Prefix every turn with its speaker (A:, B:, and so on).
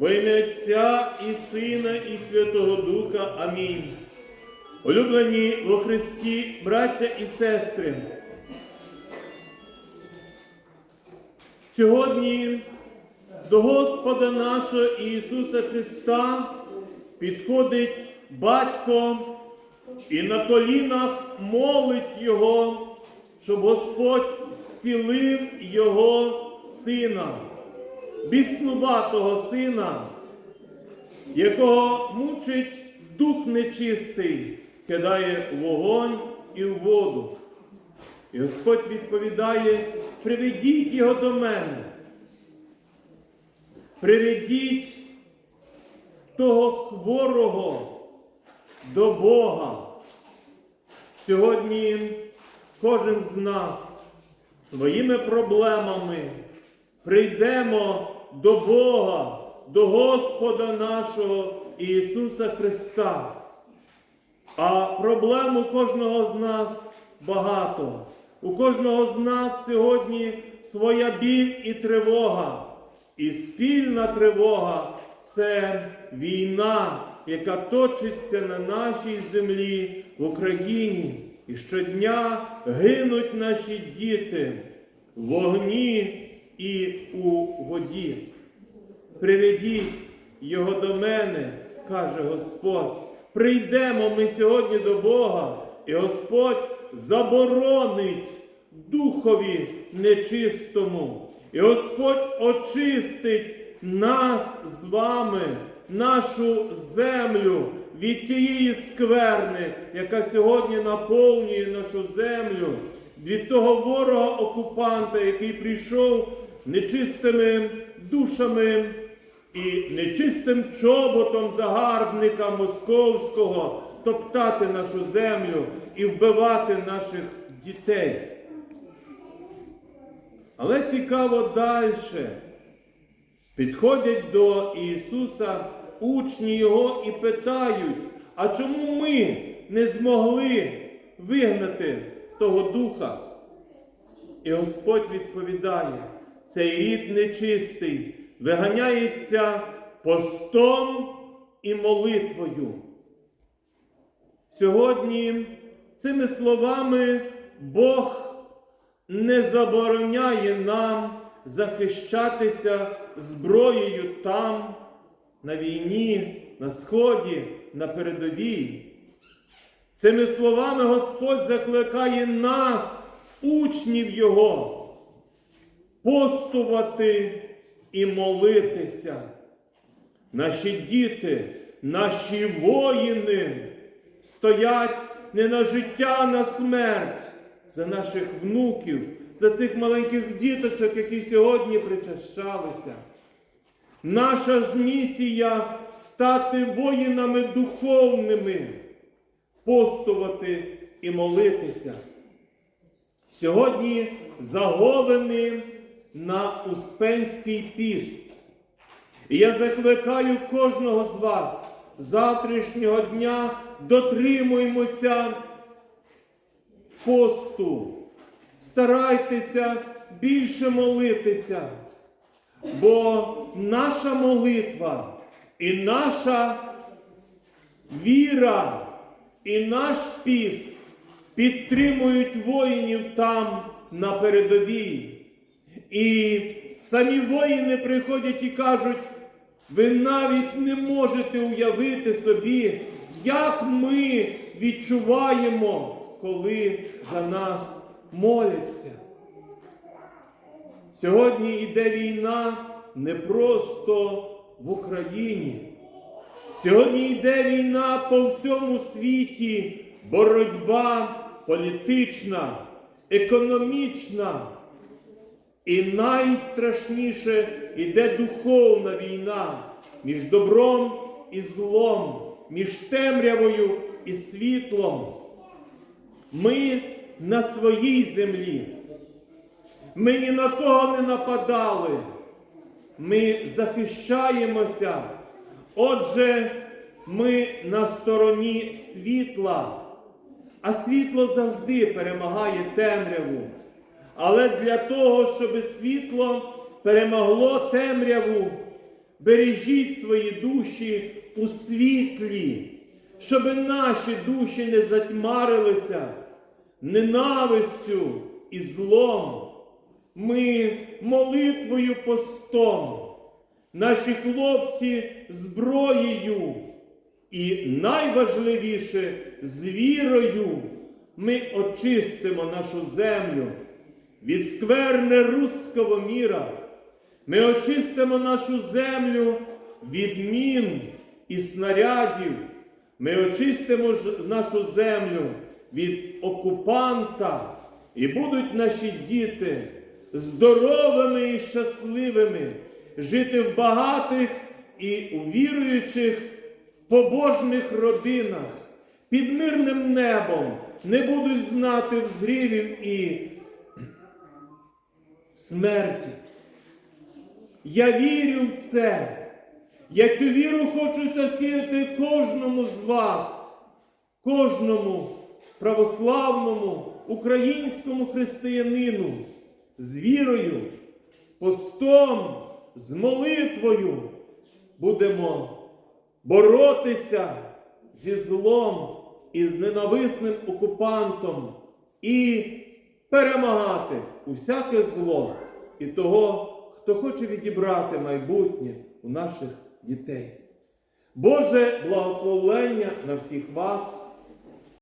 A: Во ім'я Отця і Сина, і Святого Духа. Амінь. Улюблені во Христі, браття і сестри. Сьогодні до Господа нашого Ісуса Христа підходить батько і на колінах молить Його, щоб Господь зцілив Його сина, біснуватого сина, якого мучить дух нечистий, кидає вогонь і в воду. І Господь відповідає: приведіть його до мене. Приведіть того хворого до Бога. Сьогодні кожен з нас своїми проблемами прийдемо до Бога, до Господа нашого Ісуса Христа. А проблем у кожного з нас багато. У кожного з нас сьогодні своя біль і тривога. І спільна тривога це війна, яка точиться на нашій землі в Україні. І щодня гинуть наші діти в вогні і у воді. Приведіть його до мене, каже Господь. Прийдемо ми сьогодні до Бога, і Господь заборонить духові нечистому. І Господь очистить нас з вами, нашу землю від тієї скверни, яка сьогодні наповнює нашу землю, від того ворога окупанта, який прийшов нечистими душами і нечистим чоботом загарбника московського топтати нашу землю і вбивати наших дітей. Але цікаво далі. Підходять до Ісуса учні Його і питають, а чому ми не змогли вигнати того духа? І Господь відповідає, цей рід нечистий виганяється постом і молитвою. Сьогодні цими словами Бог не забороняє нам захищатися зброєю там, на війні, на сході, на передовій. Цими словами Господь закликає нас, учнів Його, постувати і молитися. Наші діти, наші воїни стоять не на життя, а на смерть за наших внуків, за цих маленьких діточок, які сьогодні причащалися. Наша ж місія стати воїнами духовними, постувати і молитися. Сьогодні заговені на Успенський піст. І я закликаю кожного з вас завтрашнього дня дотримуємося посту. Старайтеся більше молитися, бо наша молитва і наша віра, і наш піст підтримують воїнів там на передовій. І самі воїни приходять і кажуть, ви навіть не можете уявити собі, як ми відчуваємо, коли за нас моляться. Сьогодні йде війна не просто в Україні. Сьогодні йде війна по всьому світі, боротьба політична, економічна. І найстрашніше йде духовна війна між добром і злом, між темрявою і світлом. Ми на своїй землі. Ми ні на кого не нападали. Ми захищаємося. Отже, ми на стороні світла, а світло завжди перемагає темряву. Але для того, щоб світло перемогло темряву, бережіть свої душі у світлі, щоб наші душі не затьмарилися ненавистю і злом. Ми молитвою постом, наші хлопці зброєю, і найважливіше з вірою ми очистимо нашу землю від скверни руського міра. Ми очистимо нашу землю від мін і снарядів. Ми очистимо нашу землю від окупанта, і будуть наші діти здоровими і щасливими, жити в багатих і віруючих побожних родинах, під мирним небом, не будуть знати взгрівів і смерті. Я вірю в це. Я цю віру хочу засіяти кожному з вас, кожному православному українському християнину з вірою, з постом, з молитвою будемо боротися зі злом і з ненависним окупантом і перемагати усяке зло і того, хто хоче відібрати майбутнє у наших дітей. Боже благословення на всіх вас